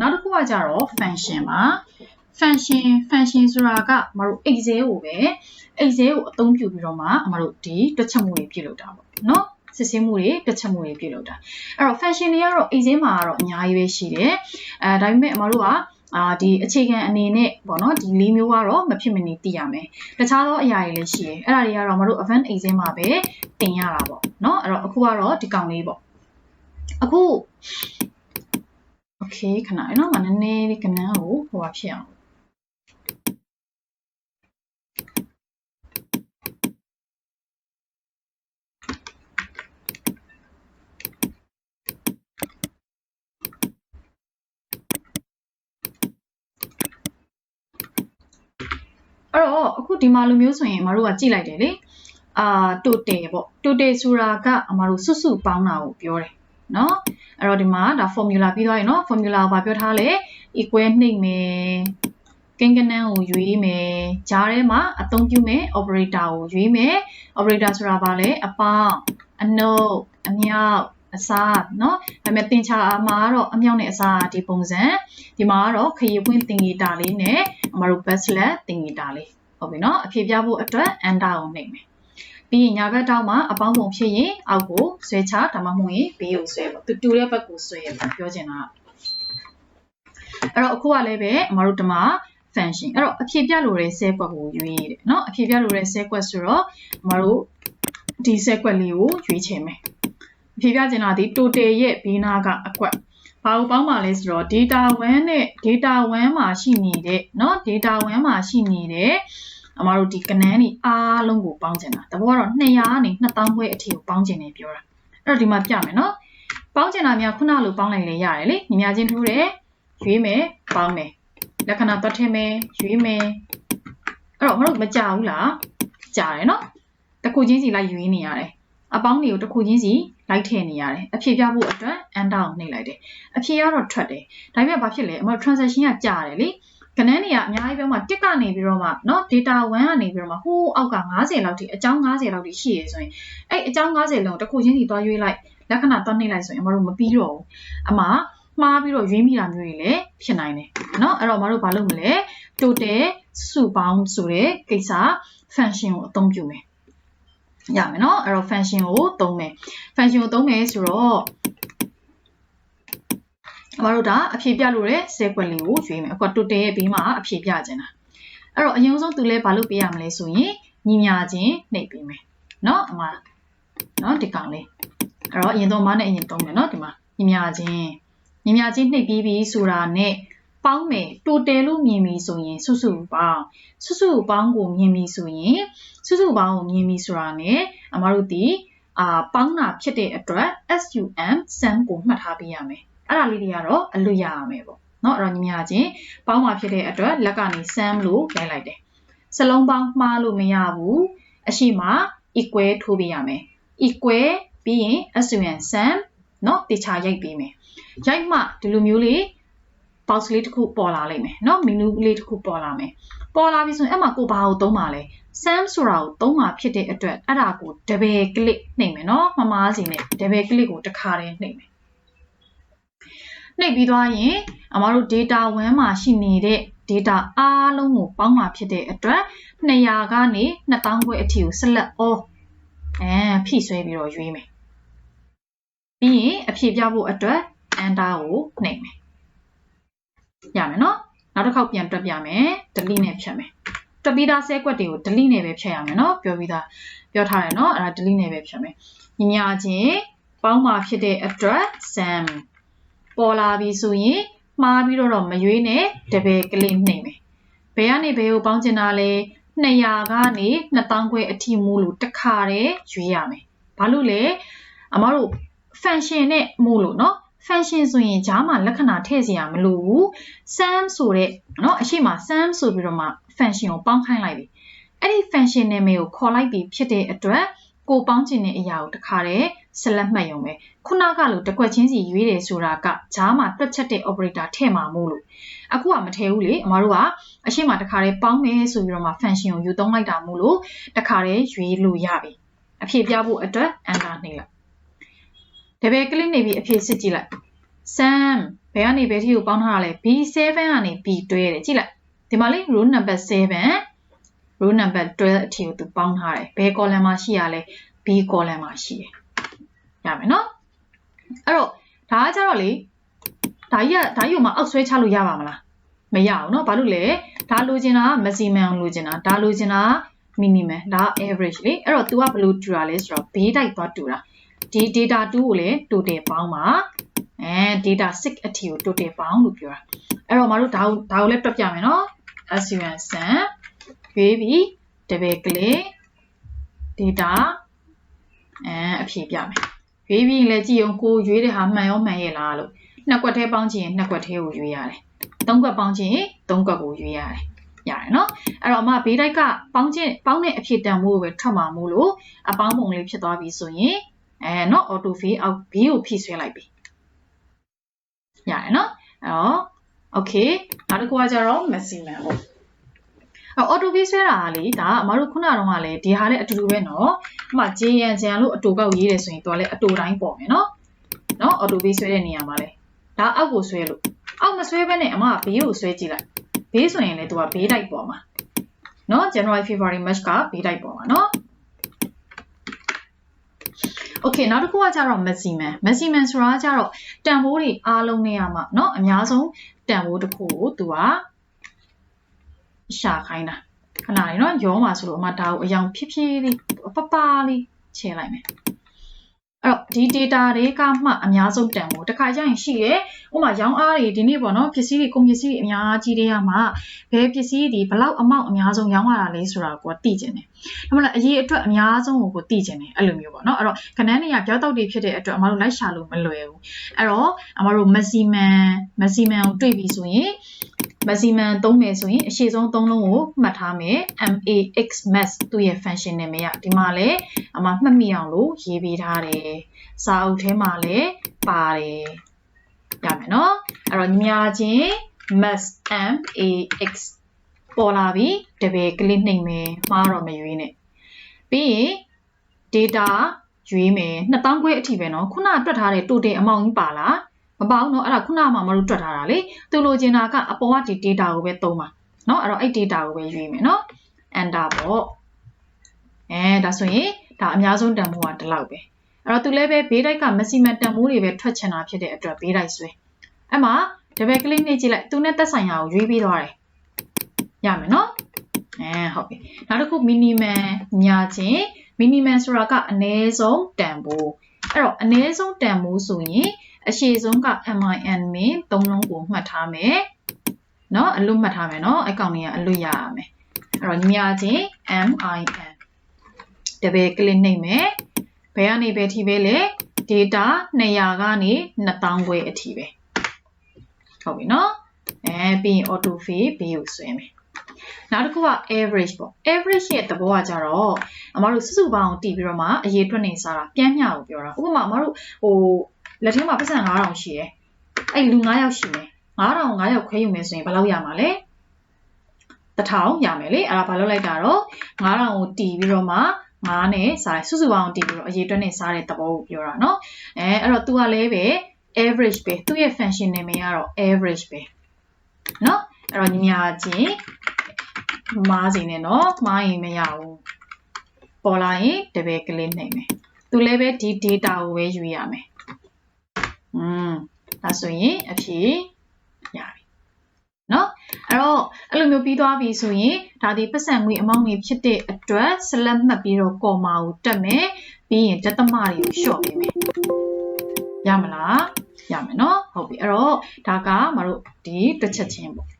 နောက်တစ်ခုကကြတော့ function ပါ function function ဆိုတာကမတို့ excel ကိုပဲ excel ကိုအသုံးပြုပြီးတော့မှမတို့ဒီတွက်ချက်မှုတွေပြုလုပ်တာပေါ့နော်စစ်ဆေးမှုတွေတွက်ချက်မှုတွေပြုလုပ်တာအဲ့တော့ function တွေကတော့ excel မှာကတော့အများကြီးပဲရှိတယ်အဲဒါပေမဲ့အမတို့ကအာဒီအခြေခံအနေနဲ့ပေါ့နော်ဒီလေးမျိုးကတော့မဖြစ်မနေသိရမယ်တခြားသောအရာတွေလည်းရှိတယ်အဲ့ဒါတွေကတော့မတို့ event exam မှာပဲသင်ရတာပေါ့နော်အဲ့တော့အခုကတော့ဒီကောင်လေးပေါ့အခု okay ခဏနော်မနည်းနည်းလေးကဏ္ဍကိုဟိုပါဖြစ်အောင်အဲ့တော့အခုဒီမှာလိုမျိုးဆိုရင်အမတို့ကကြည့်လိုက်တယ်လေအာတိုတယ်ပေါ့တိုတယ်ဆိုတာကအမတို့စွတ်စွပေါင်းတာကိုပြောတယ် နော်အဲ့တော့ဒီမှာဒါ formula ပြီးသွားရင်နော် formula ကိုဗာပြောထားလဲ equal နှိပ်မယ်ကိန်းကနန်းကိုရွေးမယ်ဂျားထဲမှာအသုံးပြုမယ် operator ကိုရွေးမယ် operator ဆိုတာဗာလဲအပေါင်းအနှုတ်အမြောက်အစားเนาะဒါပေမဲ့သင်္ချာမှာကတော့အမြောက်နဲ့အစားဒီပုံစံဒီမှာကတော့ခရီးပွင့်သင်္ကေတလေးနဲ့အမတို့ backslash သင်္ကေတလေးဟုတ်ပြီเนาะအဖြေပြဖို့အတွက် enter ကိုနှိပ်မယ် ပြီးရင်ညာဘက်တောက်မှာအပေါင်းပုံဖြစ်ရင်အောက်ကိုဆွဲချဒါမှမဟုတ်ရင်ဘေးကိုဆွဲပေါ့တူတူတဲ့ဘက်ကိုဆွဲရပါပြောချင်တာအဲ့တော့အခုကလည်းပဲအမတို့ဒီမှာ function အဲ့တော့အဖြေပြလို့တဲ့ cell quad ကိုရွေးရတယ်เนาะအဖြေပြလို့တဲ့ cell quad ဆိုတော့အမတို့ဒီ cell quad လေးကိုရွေးချယ်မယ်ဖြေပြချင်တာဒီ total ရဲ့ဘေးနာကအကွက်ဘာလို့ပေါင်းပါလဲဆိုတော့ data 1နဲ့ data 1မှာရှိနေတဲ့เนาะ data 1မှာရှိနေတဲ့ အမတို့ဒီကနန်းတွေအားလုံးကိုပေါင်းချင်တာတဘောကတော့200ကနေ2000ခွဲအထိကိုပေါင်းချင်တယ်ပြောတာအဲ့တော့ဒီမှာပြမယ်နော်ပေါင်းချင်တာများခုနလိုပေါင်းလိုက်လေရတယ်လေညီမချင်းထိုးတယ်ရွေးမယ်ပေါင်းမယ်လက္ခဏာသွားထည့်မယ်ရွေးမယ်အဲ့တော့မတို့မကြဘူးလားကြာတယ်နော်တခုချင်းစီလိုက်ရွေးနေရတယ်အပေါင်းတွေကိုတခုချင်းစီလိုက်ထည့်နေရတယ်အဖြေပြဖို့အတွက် enter ကိုနှိပ်လိုက်တယ်အဖြေကတော့ထွက်တယ်ဒါပေမဲ့ဘာဖြစ်လဲအမတို့ transaction ကကြာတယ်လေ ကနန်းတွေကအများကြီးပြောမှတစ်ကနေပြီးတော့မှเนาะ data 1ကနေပြီးတော့မှဟိုးအောက်က90လောက်ထိအကြောင်း90လောက်ထိရှိရဆိုရင်အဲ့အကြောင်း90လုံးတစ်ခုချင်းစီသွားရွေးလိုက်လက္ခဏာသွားနှိပ်လိုက်ဆိုရင်အမတို့မပြီးတော့ဘူးအမမှားပြီးတော့ရွေးမိတာမျိုးတွေလည်းဖြစ်နိုင်တယ်เนาะအဲ့တော့မတို့ဘာလုပ်မလဲ total စုပေါင်းဆိုတဲ့ကိစ္စ function ကိုအသုံးပြုမယ်ရမယ်เนาะအဲ့တော့ function ကိုသုံးမယ် function ကိုသုံးမယ်ဆိုတော့ အမတို့ဒါအဖြေပြလို့တဲ့ sequence လေးကိုရွေးမယ်အခု total ရဲ့ဘေးမှာအဖြေပြခြင်းတာအဲ့တော့အရင်ဆုံးသူလဲဘာလုပ်ပေးရမလဲဆိုရင်ညီမြချင်းနှိပ်ပေးမယ်เนาะအမเนาะဒီကောင်လေးအဲ့တော့အရင်ဆုံးမနဲ့အရင်သုံးမယ်เนาะဒီမှာညီမြချင်းညီမြချင်းနှိပ်ပြီးပြီဆိုတာနဲ့ပေါင်းမယ် total လို့မြင်ပြီဆိုရင်စုစုပေါင်းစုစုပေါင်းကိုမြင်ပြီဆိုရင်စုစုပေါင်းကိုမြင်ပြီဆိုတာနဲ့အမတို့ဒီအာပေါင်းတာဖြစ်တဲ့အတွက် sum sum ကိုမှတ်ထားပေးရမယ် အဲ့ဒါလေးတွေကတော့အလွတ်ရရမယ်ပေါ့เนาะအဲ့တော့ညီမချင်းပေါင်းမှာဖြစ်တဲ့အတွက်လက်ကနေ sum လို့ရိုက်လိုက်တယ်စလုံးပေါင်းမှားလို့မရဘူးအရှိမ equal ထိုးပေးရမယ် equal ပြီးရင် sum sum เนาะတေချာရိုက်ပေးမယ်ရိုက်မှဒီလိုမျိုးလေး box လေးတစ်ခုပေါ်လာလိမ့်မယ်เนาะ menu လေးတစ်ခုပေါ်လာမယ်ပေါ်လာပြီဆိုရင်အဲ့မှာကိုဘာကိုသုံးပါလဲ sum ဆိုတာကိုသုံးမှာဖြစ်တဲ့အတွက်အဲ့ဒါကို double click နှိပ်မယ်เนาะမမားစီနဲ့ double click ကိုတစ်ခါတည်းနှိပ်မယ် နှိပ်ပြီးသွားရင်အမတို့ data 1မှာရှိနေတဲ့ data အားလုံးကိုပေါင်းမှာဖြစ်တဲ့အတွက်200ကနေ2000ခွဲအထိကို select all အဲဖိဆွဲပြီးတော့ရွေးမယ်ပြီးရင်အဖြေပြဖို့အတွက် enter ကိုနှိပ်မယ်ရမယ်နော်နောက်တစ်ခေါက်ပြန်တွက်ပြမယ် delete နဲ့ဖြတ်မယ်တွက်ပြီးသား set ကွက်တွေကို delete နဲ့ပဲဖြတ်ရမယ်နော်ပြောပြီးသားပြောထားတယ်နော်အဲ့ဒါ delete နဲ့ပဲဖြတ်မယ်ညီညာချင်းပေါင်းမှာဖြစ်တဲ့အတွက် sum ပေါ်လာပြီဆိုရင်မှားပြီးတော့မရွေးနဲ့တပယ်ကလေးနှိမ့်မယ်ဘယ်ကနေဘယ်ကိုပေါင်းချင်တာလဲ200ကနေ2000ခွဲအထိမို့လို့တစ်ခါတည်းရွေးရမယ်ဘာလို့လဲအမတို့ function နဲ့မို့လို့เนาะ function ဆိုရင်ဂျားမှာလက္ခဏာထည့်စရာမလိုဘူး sum ဆိုတဲ့เนาะအရှိမ sum ဆိုပြီးတော့မှ function ကိုပေါင်းခိုင်းလိုက်ပြီအဲ့ဒီ function နာမည်ကိုခေါ်လိုက်ပြီးဖြစ်တဲ့အတွက်ကိုပေါင်းချင်တဲ့အရာကိုတခါတည်း ဆက်လက်မှတ်ရုံပဲခုနကလိုတစ်ခွက်ချင်းစီရွေးတယ်ဆိုတာကဂျားမှာတွက်ချက်တဲ့ operator ထည့်မှာမို့လို့အခုကမထည့်ဘူးလေအမတို့ကအရှိမတခါတည်းပေါင်းမယ်ဆိုပြီးတော့မှ function ကိုယူသုံးလိုက်တာမို့လို့တခါတည်းရွေးလို့ရပြီအဖြေပြဖို့အတွက် enter နှိပ်လိုက်တပည့်ကလစ်နေပြီးအဖြေစစ်ကြည့်လိုက် sum ဘယ်ကနေဘယ်ထိကိုပေါင်းထားတာလဲ B7 ကနေ B တွဲတယ်ကြည့်လိုက်ဒီမှာလေ row number 7 row number 12အထိကိုသူပေါင်းထားတယ်ဘယ် column မှာရှိရလဲ B column မှာရှိတယ် ရမယ်နော်အဲ့တော့ဒါကကြတော့လေဓာကြီးကဓာကြီးကိုမှအောက်ဆွဲချလို့ရပါမလားမရအောင်နော်ဘာလို့လဲဒါလိုချင်တာမက်ဆီမမ်လိုချင်တာဒါလိုချင်တာမီနီမမ်ဒါ average လေအဲ့တော့ तू ကဘယ်လိုတူတာလဲဆိုတော့ဘေးတိုက်သွားတူတာဒီ data 2ကိုလည်း total ပေါင်းပါအဲ data 6အထိကို total ပေါင်းလို့ပြောတာအဲ့တော့မတို့ဒါကိုဒါကိုလည်းတွက်ပြမယ်နော် SUN ဆန်ရွေးပြီးတပည့်ကလေး data အဲအဖြေပြမယ် ရွေးပြီးရင်လည်းကြည့်အောင်ကိုရွေးတဲ့ဟာမှန်ရောမှန်ရဲ့လားလို့နှစ်ကွက်ထဲပေါင်းချင်ရင်နှစ်ကွက်ထဲကိုရွေးရတယ်သုံးကွက်ပေါင်းချင်ရင်သုံးကွက်ကိုရွေးရတယ်ရတယ်နော်အဲ့တော့အမဘေးတိုက်ကပေါင်းချင်းပေါင်းတဲ့အဖြစ်တန်မို့ပဲထွက်မှာမို့လို့အပေါင်းပုံလေးဖြစ်သွားပြီဆိုရင်အဲနော် auto fill အောက် B ကိုဖြည့်ဆွဲလိုက်ပြီရတယ်နော်အဲ့တော့ okay နောက်တစ်ခုကကျတော့ maximum ပေါ့ အော် auto fill ဆွဲတာကလေဒါအမတို့ခုနကတော့ကလည်းဒီဟာနဲ့အတူတူပဲနော်အမ JN ဂျန်လို့အတူကောက်ရေးတယ်ဆိုရင်သူကလည်းအတူတိုင်းပေါ်မယ်နော်နော် auto fill ဆွဲတဲ့နေရာမှာလေဒါအောက်ကိုဆွဲလို့အောက်မဆွဲဘဲနဲ့အမက B ကိုဆွဲကြည့်လိုက်ဘေးဆိုရင်လည်းသူကဘေးတိုက်ပေါ်မှာเนาะ January February March ကဘေးတိုက်ပေါ်မှာเนาะ Okay နောက်တစ်ခုကကျတော့ maximum maximum ဆိုတာကကျတော့တန်ဖိုးတွေအားလုံးနေရာမှာเนาะအများဆုံးတန်ဖိုးတစ်ခုကိုသူက ရှာခိုင်းတာဟလာနေနော်ရောမှာဆိုလို့အမဒါကိုအယောင်ဖြည်းဖြည်းလေးပပလေးချင်လိုက်မယ်အဲ့တော့ဒီ data တွေကမှအများဆုံးတန်ဖို့တခါကျရင်ရှိတယ်။ဥပမာရောင်းအားတွေဒီနေ့ပေါ့နော်ပစ္စည်းတွေကုန်ပစ္စည်းတွေအများကြီးတွေကမှဘယ်ပစ္စည်းတွေဘလောက်အမောက်အများဆုံးရောင်းရတာလဲဆိုတာကိုသိကျင်တယ်။ဒါမှမဟုတ်အရေးအတွက်အများဆုံးကိုကိုသိကျင်တယ်အဲ့လိုမျိုးပေါ့နော်။အဲ့တော့ခဏနေရပြောက်တောက်တွေဖြစ်တဲ့အတွက်အမတို့လိုက်ရှာလို့မလွယ်ဘူး။အဲ့တော့အမတို့မက်ဆီမန်မက်ဆီမန်ကိုတွေ့ပြီဆိုရင် maximum သုံးမယ်ဆိုရင်အရှိဆုံးသုံးလုံးကိုမှတ်ထားမယ် max max သူ့ရဲ့ function နာမည်ကဒီမှာလည်းအမမှတ်မိအောင်လို့ရေးပေးထားတယ်စာအုပ်ထဲမှာလည်းပါတယ်ရမယ်နော်အဲ့တော့ညီမချင်း max max ပေါ်လာပြီတပည့်ကလစ်နှိမ်မယ်မှားတော့မရွေးနဲ့ပြီးရင် data ရွေးမယ်2000ခွဲအထိပဲเนาะခုနတွက်ထားတဲ့ total amount ကြီးပါလား မပါဘူးနော်အဲ့ဒါခုနကမှမတို့တွက်ထားတာလေသူလိုချင်တာကအပေါ်ကဒီ data ကိုပဲသုံးပါနော်အဲ့တော့အဲ့ data ကိုပဲရွေးမယ်နော် enter ပေါ့အဲဒါဆိုရင်ဒါအများဆုံးတန်ဖိုးကဒီလောက်ပဲအဲ့တော့သူလည်းပဲဘေးတိုက်ကမစီမံတန်ဖိုးတွေပဲထွက်ချင်တာဖြစ်တဲ့အတွက်ဘေးတိုက်ဆွဲအဲ့မှာဒဘယ်ကလစ်နှိပ်ကြည့်လိုက်သူနဲ့သက်ဆိုင်ရာကိုရွေးပြီးသွားတယ်ရမယ်နော်အဲဟုတ်ပြီနောက်တစ်ခု minimum ညာချင်း minimum ဆိုတာကအနည်းဆုံးတန်ဖိုးအဲ့တော့အနည်းဆုံးတန်ဖိုးဆိုရင် အရှိဆုံးက min min သုံးလုံးကိုမှတ်ထားမယ်เนาะအလွတ်မှတ်ထားမယ်เนาะအကောင့်တွေကအလွတ်ရရမယ်အဲ့တော့ညာချင်း min တပည့်ကလစ်နှိပ်မယ်ဘယ်ကနေပဲထိပဲလဲ data 200ကနေ2000ခွဲအထိပဲဟုတ်ပြီเนาะအဲပြီးရင် auto fill ဘေးကိုဆွဲမယ်နောက်တစ်ခုက average ပေါ့ average ရဲ့သဘောကကြတော့အမတို့စုစုပေါင်းတည်ပြီးတော့မှအရေးအတွက်နေစားတာပြန်မျှကိုပြောတာဥပမာအမတို့ဟို လက်ထဲမှာပတ်စံ9000ရှိတယ်အဲ့လူ9ယောက်ရှိတယ်9000 9ယောက်ခွဲယူမယ်ဆိုရင်ဘယ်လောက်ရမှာလဲ1000ရမယ်လေအဲ့ဒါဘာလို့လိုက်တာတော့9000ကိုတည်ပြီးတော့မှ9နဲ့စားတယ်စုစုပေါင်းတည်ပြီးတော့အရေးအတွက်နဲ့စားတဲ့သဘောကိုပြောတာเนาะအဲအဲ့တော့ तू ကလည်းပဲ average ပဲသူ့ရဲ့ function နာမည်ကတော့ average ပဲเนาะအဲ့တော့ညီမချင်းမားစီနေเนาะမားရင်မရဘူးပေါ်လာရင်တပည့်ကလေးနိုင်မယ်သူလည်းပဲဒီ data ကိုပဲယူရမယ် อืมဒါဆိုရင်အဖြေရပြီเนาะအဲ့တော့အဲ့လိုမျိုးပြီးသွားပြီဆိုရင်ဒါဒီပတ်စံငွေအမောင့်တွေဖြစ်တဲ့အတွက် select မှတ်ပြီးတော့ comma ကိုတက်မယ်ပြီးရင်ဒသမတွေကိုလျှော့ပေးမယ်ရမလားရမယ်เนาะဟုတ်ပြီအဲ့တော့ဒါကမတို့ဒီတစ်ချက်ချင်းပေါ့